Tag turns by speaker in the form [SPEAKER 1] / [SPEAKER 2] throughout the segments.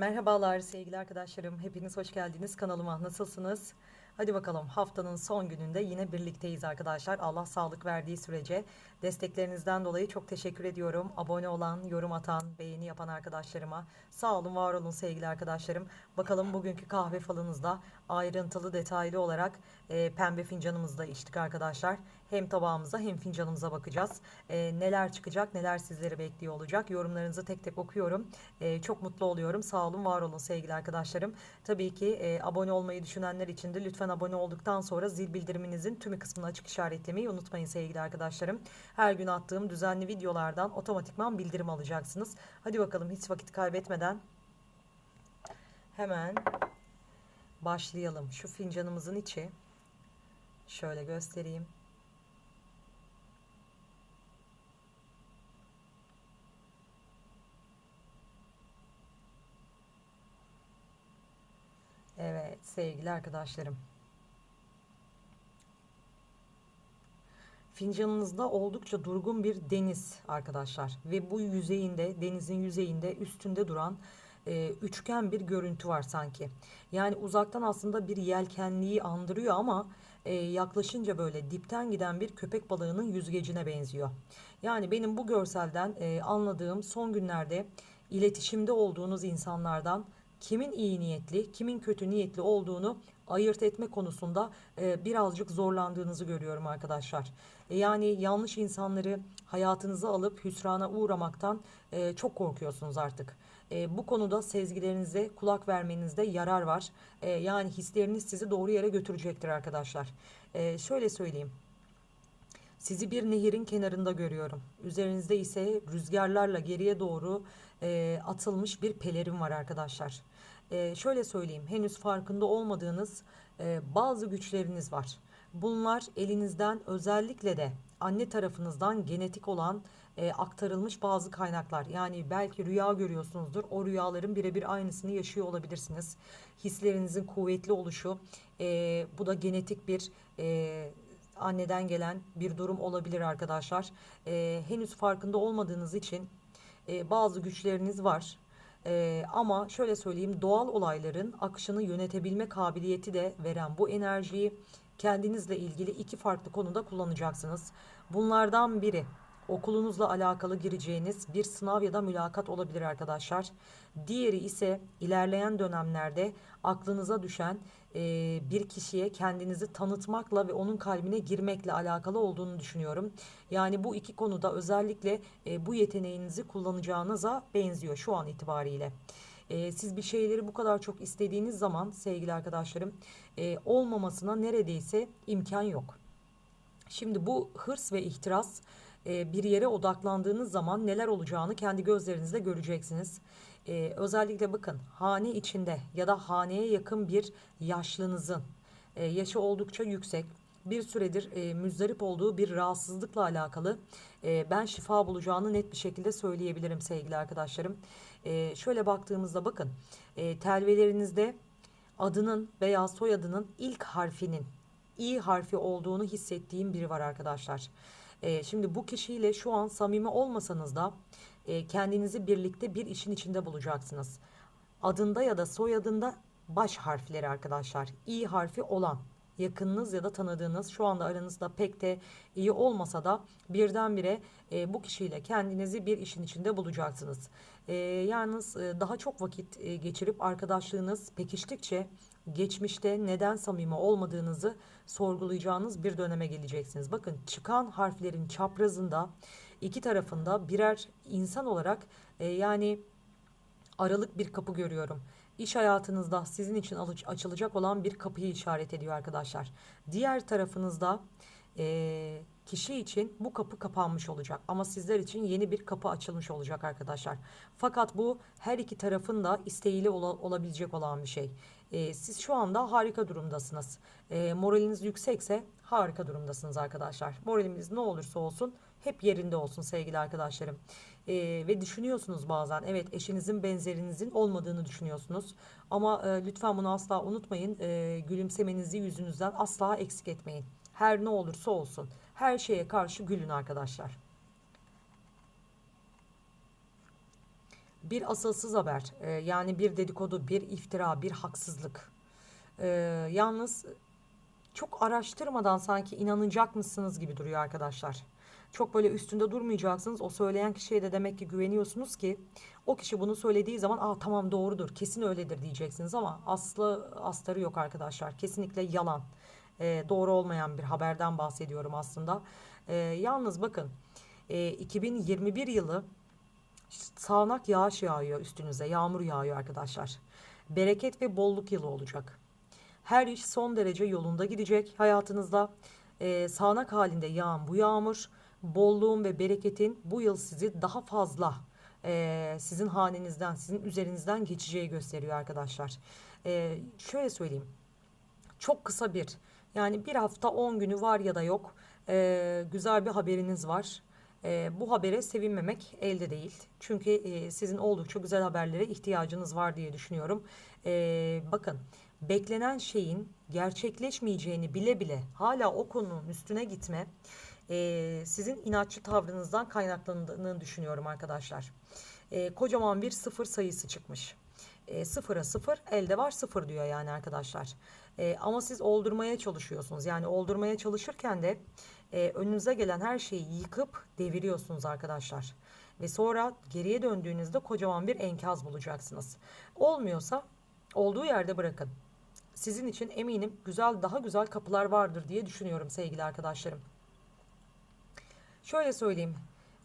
[SPEAKER 1] Merhabalar sevgili arkadaşlarım. Hepiniz hoş geldiniz kanalıma. Nasılsınız? Hadi bakalım haftanın son gününde yine birlikteyiz arkadaşlar. Allah sağlık verdiği sürece desteklerinizden dolayı çok teşekkür ediyorum. Abone olan, yorum atan, beğeni yapan arkadaşlarıma sağ olun, var olun sevgili arkadaşlarım. Bakalım bugünkü kahve falınızda ayrıntılı, detaylı olarak e, pembe fincanımızda içtik arkadaşlar. Hem tabağımıza hem fincanımıza bakacağız. E, neler çıkacak, neler sizleri bekliyor olacak. Yorumlarınızı tek tek okuyorum. E, çok mutlu oluyorum. Sağ olun, var olun sevgili arkadaşlarım. Tabii ki e, abone olmayı düşünenler için de lütfen abone olduktan sonra zil bildiriminizin tümü kısmını açık işaretlemeyi unutmayın sevgili arkadaşlarım. Her gün attığım düzenli videolardan otomatikman bildirim alacaksınız. Hadi bakalım hiç vakit kaybetmeden hemen başlayalım. Şu fincanımızın içi şöyle göstereyim. Evet sevgili arkadaşlarım. Fincanınızda oldukça durgun bir deniz arkadaşlar ve bu yüzeyinde denizin yüzeyinde üstünde duran e, üçgen bir görüntü var sanki. Yani uzaktan aslında bir yelkenliği andırıyor ama e, yaklaşınca böyle dipten giden bir köpek balığının yüzgecine benziyor. Yani benim bu görselden e, anladığım son günlerde iletişimde olduğunuz insanlardan kimin iyi niyetli, kimin kötü niyetli olduğunu ayırt etme konusunda e, birazcık zorlandığınızı görüyorum arkadaşlar. E, yani yanlış insanları hayatınıza alıp hüsrana uğramaktan e, çok korkuyorsunuz artık. E, bu konuda sezgilerinize kulak vermenizde yarar var. E, yani hisleriniz sizi doğru yere götürecektir arkadaşlar. E, şöyle söyleyeyim. Sizi bir nehirin kenarında görüyorum. Üzerinizde ise rüzgarlarla geriye doğru e, atılmış bir pelerin var arkadaşlar. E, şöyle söyleyeyim, henüz farkında olmadığınız e, bazı güçleriniz var. Bunlar elinizden özellikle de anne tarafınızdan genetik olan e, aktarılmış bazı kaynaklar. Yani belki rüya görüyorsunuzdur. O rüyaların birebir aynısını yaşıyor olabilirsiniz. Hislerinizin kuvvetli oluşu, e, bu da genetik bir e, anneden gelen bir durum olabilir arkadaşlar. E, henüz farkında olmadığınız için e, bazı güçleriniz var. E, ama şöyle söyleyeyim doğal olayların akışını yönetebilme kabiliyeti de veren bu enerjiyi kendinizle ilgili iki farklı konuda kullanacaksınız. Bunlardan biri okulunuzla alakalı gireceğiniz bir sınav ya da mülakat olabilir arkadaşlar. Diğeri ise ilerleyen dönemlerde aklınıza düşen e, bir kişiye kendinizi tanıtmakla ve onun kalbine girmekle alakalı olduğunu düşünüyorum. Yani bu iki konuda özellikle e, bu yeteneğinizi kullanacağınıza benziyor şu an itibariyle. E, siz bir şeyleri bu kadar çok istediğiniz zaman sevgili arkadaşlarım e, olmamasına neredeyse imkan yok. Şimdi bu hırs ve ihtiras e, bir yere odaklandığınız zaman neler olacağını kendi gözlerinizle göreceksiniz. E, özellikle bakın hane içinde ya da haneye yakın bir yaşlınızın e, yaşı oldukça yüksek bir süredir e, müzdarip olduğu bir rahatsızlıkla alakalı e, ben şifa bulacağını net bir şekilde söyleyebilirim sevgili arkadaşlarım. E, şöyle baktığımızda bakın e, telvelerinizde adının veya soyadının ilk harfinin i harfi olduğunu hissettiğim biri var arkadaşlar. E, şimdi bu kişiyle şu an samimi olmasanız da e, kendinizi birlikte bir işin içinde bulacaksınız. Adında ya da soyadında baş harfleri arkadaşlar. i harfi olan yakınınız ya da tanıdığınız şu anda aranızda pek de iyi olmasa da birdenbire e, bu kişiyle kendinizi bir işin içinde bulacaksınız. E, yalnız e, daha çok vakit e, geçirip arkadaşlığınız pekiştikçe geçmişte neden samimi olmadığınızı sorgulayacağınız bir döneme geleceksiniz. Bakın çıkan harflerin çaprazında iki tarafında birer insan olarak e, yani aralık bir kapı görüyorum. İş hayatınızda sizin için açılacak olan bir kapıyı işaret ediyor arkadaşlar. Diğer tarafınızda e, kişi için bu kapı kapanmış olacak ama sizler için yeni bir kapı açılmış olacak arkadaşlar. Fakat bu her iki tarafın da isteğiyle ola, olabilecek olan bir şey. E, siz şu anda harika durumdasınız. E, moraliniz yüksekse harika durumdasınız arkadaşlar. Moralimiz ne olursa olsun hep yerinde olsun sevgili arkadaşlarım. E, ve düşünüyorsunuz bazen evet eşinizin benzerinizin olmadığını düşünüyorsunuz. Ama e, lütfen bunu asla unutmayın. E, gülümsemenizi yüzünüzden asla eksik etmeyin. Her ne olursa olsun. Her şeye karşı gülün arkadaşlar. bir asılsız haber, e, yani bir dedikodu, bir iftira, bir haksızlık. E, yalnız çok araştırmadan sanki inanacak mısınız gibi duruyor arkadaşlar. Çok böyle üstünde durmayacaksınız. O söyleyen kişiye de demek ki güveniyorsunuz ki o kişi bunu söylediği zaman aa tamam doğrudur kesin öyledir diyeceksiniz ama aslı astarı yok arkadaşlar. Kesinlikle yalan. Ee, doğru olmayan bir haberden bahsediyorum aslında. Ee, yalnız bakın e, 2021 yılı sağanak yağış yağıyor üstünüze. Yağmur yağıyor arkadaşlar. Bereket ve bolluk yılı olacak. Her iş son derece yolunda gidecek hayatınızda. Ee, sağanak halinde yağan bu yağmur, bolluğun ve bereketin bu yıl sizi daha fazla e, sizin hanenizden, sizin üzerinizden geçeceği gösteriyor arkadaşlar. Ee, şöyle söyleyeyim. Çok kısa bir, yani bir hafta 10 günü var ya da yok. Ee, güzel bir haberiniz var. Ee, bu habere sevinmemek elde değil. Çünkü e, sizin oldukça güzel haberlere ihtiyacınız var diye düşünüyorum. Ee, bakın beklenen şeyin gerçekleşmeyeceğini bile bile hala o konunun üstüne gitme e, sizin inatçı tavrınızdan kaynaklandığını düşünüyorum arkadaşlar. E, kocaman bir sıfır sayısı çıkmış. E, sıfıra sıfır elde var sıfır diyor yani arkadaşlar. E, ama siz oldurmaya çalışıyorsunuz. Yani oldurmaya çalışırken de e, önünüze gelen her şeyi yıkıp deviriyorsunuz arkadaşlar. Ve sonra geriye döndüğünüzde kocaman bir enkaz bulacaksınız. Olmuyorsa olduğu yerde bırakın. Sizin için eminim güzel daha güzel kapılar vardır diye düşünüyorum sevgili arkadaşlarım. Şöyle söyleyeyim.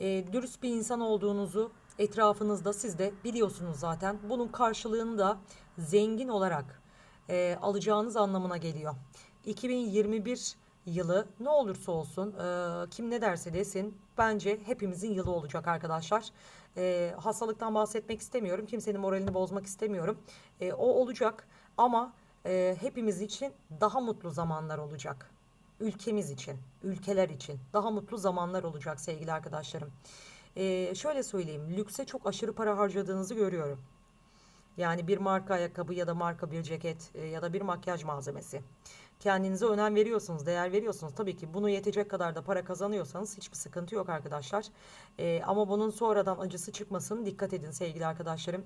[SPEAKER 1] E, dürüst bir insan olduğunuzu etrafınızda siz de biliyorsunuz zaten. Bunun karşılığını da zengin olarak e, alacağınız anlamına geliyor. 2021 yılı ne olursa olsun e, kim ne derse desin bence hepimizin yılı olacak arkadaşlar. E, hastalıktan bahsetmek istemiyorum. Kimsenin moralini bozmak istemiyorum. E, o olacak ama e, hepimiz için daha mutlu zamanlar olacak. Ülkemiz için, ülkeler için daha mutlu zamanlar olacak sevgili arkadaşlarım. E, şöyle söyleyeyim, lükse çok aşırı para harcadığınızı görüyorum. Yani bir marka ayakkabı ya da marka bir ceket e, ya da bir makyaj malzemesi. Kendinize önem veriyorsunuz, değer veriyorsunuz. Tabii ki bunu yetecek kadar da para kazanıyorsanız hiçbir sıkıntı yok arkadaşlar. E, ama bunun sonradan acısı çıkmasın dikkat edin sevgili arkadaşlarım.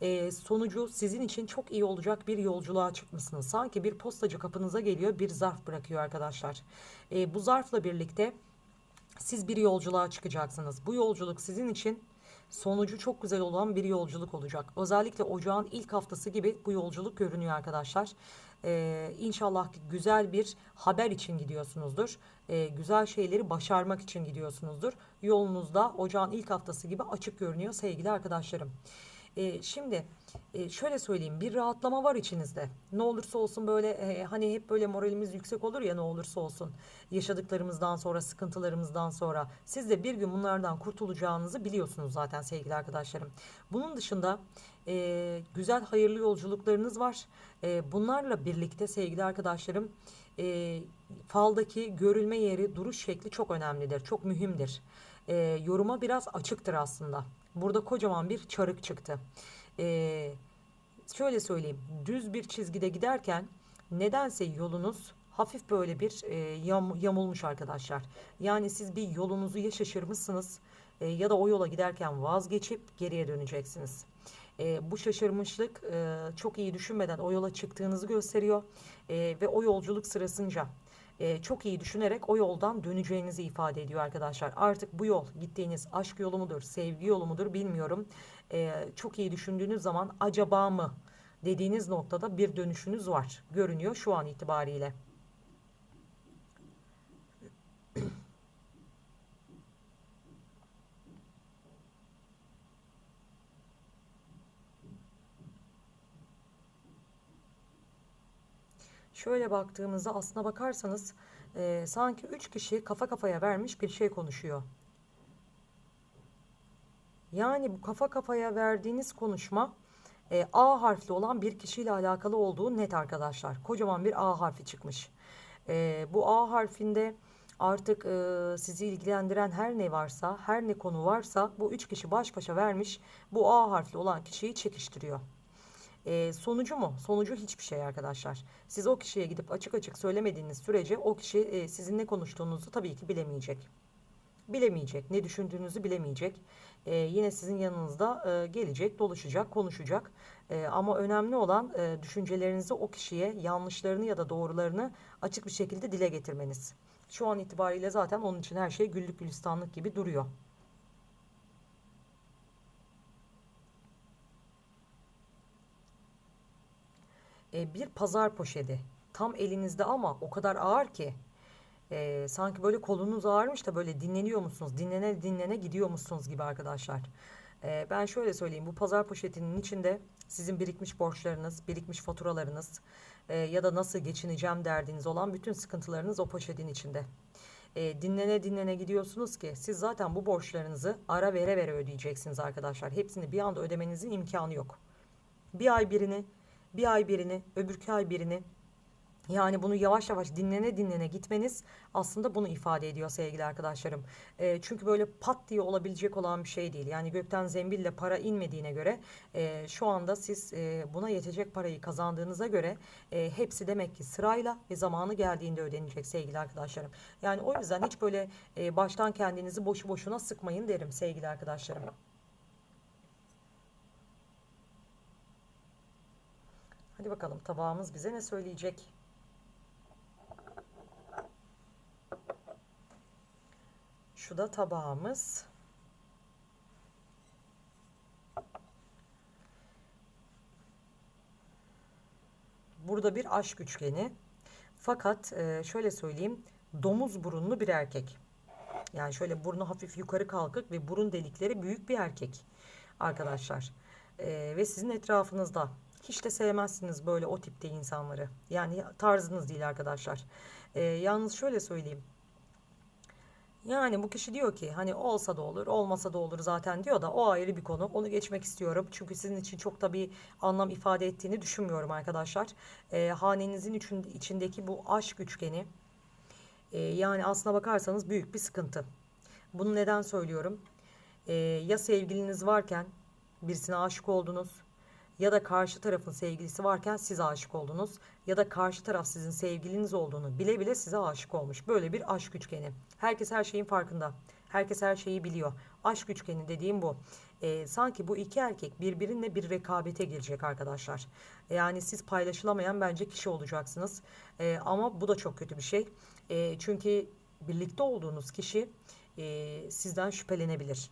[SPEAKER 1] E, sonucu sizin için çok iyi olacak bir yolculuğa çıkmışsınız. Sanki bir postacı kapınıza geliyor bir zarf bırakıyor arkadaşlar. E, bu zarfla birlikte siz bir yolculuğa çıkacaksınız. Bu yolculuk sizin için sonucu çok güzel olan bir yolculuk olacak. Özellikle ocağın ilk haftası gibi bu yolculuk görünüyor arkadaşlar. Ee, inşallah güzel bir haber için gidiyorsunuzdur. Ee, güzel şeyleri başarmak için gidiyorsunuzdur. Yolunuzda ocağın ilk haftası gibi açık görünüyor sevgili arkadaşlarım. Ee, şimdi e, şöyle söyleyeyim bir rahatlama var içinizde. Ne olursa olsun böyle e, hani hep böyle moralimiz yüksek olur ya ne olursa olsun. Yaşadıklarımızdan sonra sıkıntılarımızdan sonra siz de bir gün bunlardan kurtulacağınızı biliyorsunuz zaten sevgili arkadaşlarım. Bunun dışında e, güzel hayırlı yolculuklarınız var. E, bunlarla birlikte sevgili arkadaşlarım e, faldaki görülme yeri duruş şekli çok önemlidir. Çok mühimdir. E, yoruma biraz açıktır aslında. Burada kocaman bir çarık çıktı. Ee, şöyle söyleyeyim. Düz bir çizgide giderken nedense yolunuz hafif böyle bir e, yam, yamulmuş arkadaşlar. Yani siz bir yolunuzu ya şaşırmışsınız e, ya da o yola giderken vazgeçip geriye döneceksiniz. E, bu şaşırmışlık e, çok iyi düşünmeden o yola çıktığınızı gösteriyor e, ve o yolculuk sırasınca e, çok iyi düşünerek o yoldan döneceğinizi ifade ediyor arkadaşlar. Artık bu yol gittiğiniz aşk yolu mudur, sevgi yolu mudur bilmiyorum. E, çok iyi düşündüğünüz zaman acaba mı dediğiniz noktada bir dönüşünüz var. Görünüyor şu an itibariyle. Şöyle baktığımızda aslına bakarsanız e, sanki üç kişi kafa kafaya vermiş bir şey konuşuyor. Yani bu kafa kafaya verdiğiniz konuşma e, A harfli olan bir kişiyle alakalı olduğu net arkadaşlar. Kocaman bir A harfi çıkmış. E, bu A harfinde artık e, sizi ilgilendiren her ne varsa, her ne konu varsa bu üç kişi baş başa vermiş bu A harfli olan kişiyi çekiştiriyor. E, sonucu mu? Sonucu hiçbir şey arkadaşlar. Siz o kişiye gidip açık açık söylemediğiniz sürece o kişi e, sizin ne konuştuğunuzu tabii ki bilemeyecek. bilemeyecek. Ne düşündüğünüzü bilemeyecek. E, yine sizin yanınızda e, gelecek, dolaşacak, konuşacak. E, ama önemli olan e, düşüncelerinizi o kişiye yanlışlarını ya da doğrularını açık bir şekilde dile getirmeniz. Şu an itibariyle zaten onun için her şey güllük gülistanlık gibi duruyor. E, bir pazar poşeti tam elinizde ama o kadar ağır ki e, sanki böyle kolunuz ağırmış da böyle dinleniyor musunuz? Dinlene dinlene gidiyor musunuz gibi arkadaşlar. E, ben şöyle söyleyeyim bu pazar poşetinin içinde sizin birikmiş borçlarınız, birikmiş faturalarınız e, ya da nasıl geçineceğim derdiniz olan bütün sıkıntılarınız o poşetin içinde. E, dinlene dinlene gidiyorsunuz ki siz zaten bu borçlarınızı ara vere vere ödeyeceksiniz arkadaşlar. Hepsini bir anda ödemenizin imkanı yok. Bir ay birini, bir ay birini, öbürkü ay birini yani bunu yavaş yavaş dinlene dinlene gitmeniz aslında bunu ifade ediyor sevgili arkadaşlarım. E, çünkü böyle pat diye olabilecek olan bir şey değil. Yani gökten zembille para inmediğine göre e, şu anda siz e, buna yetecek parayı kazandığınıza göre e, hepsi demek ki sırayla ve zamanı geldiğinde ödenecek sevgili arkadaşlarım. Yani o yüzden hiç böyle e, baştan kendinizi boşu boşuna sıkmayın derim sevgili arkadaşlarım. Hadi bakalım tabağımız bize ne söyleyecek? Şu da tabağımız. Burada bir aşk üçgeni. Fakat e, şöyle söyleyeyim. Domuz burunlu bir erkek. Yani şöyle burnu hafif yukarı kalkık ve burun delikleri büyük bir erkek. Arkadaşlar. E, ve sizin etrafınızda. Hiç de sevmezsiniz böyle o tipte insanları. Yani tarzınız değil arkadaşlar. E, yalnız şöyle söyleyeyim. Yani bu kişi diyor ki hani olsa da olur, olmasa da olur zaten diyor da o ayrı bir konu. Onu geçmek istiyorum. Çünkü sizin için çok da bir anlam ifade ettiğini düşünmüyorum arkadaşlar. Ee, hanenizin için, içindeki bu aşk üçgeni e, yani aslına bakarsanız büyük bir sıkıntı. Bunu neden söylüyorum? Ee, ya sevgiliniz varken birisine aşık oldunuz ya da karşı tarafın sevgilisi varken siz aşık oldunuz ya da karşı taraf sizin sevgiliniz olduğunu bile bile size aşık olmuş. Böyle bir aşk üçgeni. Herkes her şeyin farkında. Herkes her şeyi biliyor. Aşk üçgeni dediğim bu. Ee, sanki bu iki erkek birbirine bir rekabete girecek arkadaşlar. Yani siz paylaşılamayan bence kişi olacaksınız. Ee, ama bu da çok kötü bir şey. Ee, çünkü birlikte olduğunuz kişi e, sizden şüphelenebilir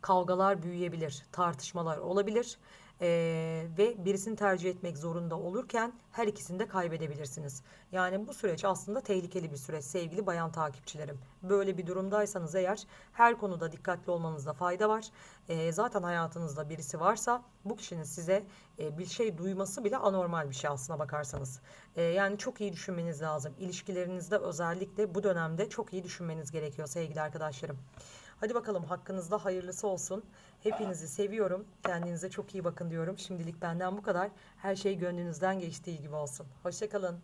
[SPEAKER 1] kavgalar büyüyebilir, tartışmalar olabilir ee, ve birisini tercih etmek zorunda olurken her ikisini de kaybedebilirsiniz. Yani bu süreç aslında tehlikeli bir süreç sevgili bayan takipçilerim. Böyle bir durumdaysanız eğer her konuda dikkatli olmanızda fayda var. Ee, zaten hayatınızda birisi varsa bu kişinin size e, bir şey duyması bile anormal bir şey aslına bakarsanız. Ee, yani çok iyi düşünmeniz lazım. İlişkilerinizde özellikle bu dönemde çok iyi düşünmeniz gerekiyor sevgili arkadaşlarım. Hadi bakalım hakkınızda hayırlısı olsun. Hepinizi seviyorum. Kendinize çok iyi bakın diyorum. Şimdilik benden bu kadar. Her şey gönlünüzden geçtiği gibi olsun. Hoşçakalın.